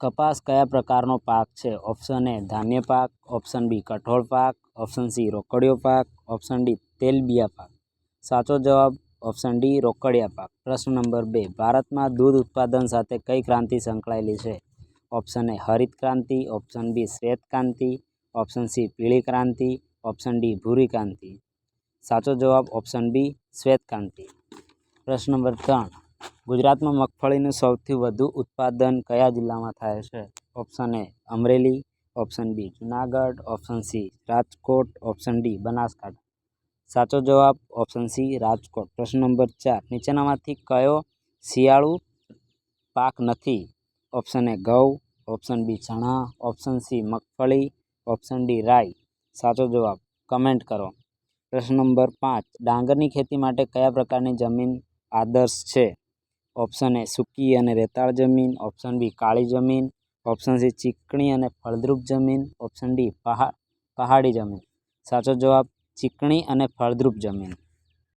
કપાસ કયા પ્રકારનો પાક છે? ઓપ્શન એ ધાન્ય પાક. ઓપ્શન બી કઠોળ પાક. ઓપ્શન સી રોકડિયો પાક. ઓપ્શન ડી તેલબિયા પાક. સાચો જવાબ ઓપ્શન ડી રોકડિયા પાક. પ્રશ્ન નંબર બે, ભારતમાં દૂધ ઉત્પાદન સાથે કઈ ક્રાંતિ સંકળાયેલી છે? ઓપ્શન એ હરિત ક્રાંતિ. ઓપ્શન બી શ્વેત ક્રાંતિ. ઓપ્શન સી પીળી ક્રાંતિ. ઓપ્શન ડી ભૂરી ક્રાંતિ. સાચો જવાબ ઓપ્શન બી શ્વેત ક્રાંતિ. પ્રશ્ન નંબર ત્રણ ગુજરાતમાં મગફળીનું સૌથી વધુ ઉત્પાદન કયા જિલ્લામાં થાય છે? Option A Amreli. Option B Junagadh. Option C Rajkot. Option D Banaskantha. સાચો જવાબ ઓપ્શન સી રાજકોટ. પ્રશ્ન નંબર ચાર, નીચેનામાંથી કયો શિયાળુ પાક નથી? ઓપ્શન એ ઘઉં. ઓપ્શન બી ચણા. ઓપ્શન સી મગફળી. ઓપ્શન ડી રાઈ. સાચો જવાબ કમેન્ટ કરો. પ્રશ્ન નંબર પાંચ, ડાંગરની ખેતી માટે કયા પ્રકારની જમીન આદર્શ છે? ઓપ્શન એ સૂકી અને રેતાળ જમીન ઓપ્શન બી કાળી જમીન ઓપ્શન સી ચીકણી અને ફળદ્રુપ જમીન ઓપ્શન ડી પહા, પહાડી જમીન. સાચો જવાબ ચીકણી અને ફળદ્રુપ જમીન.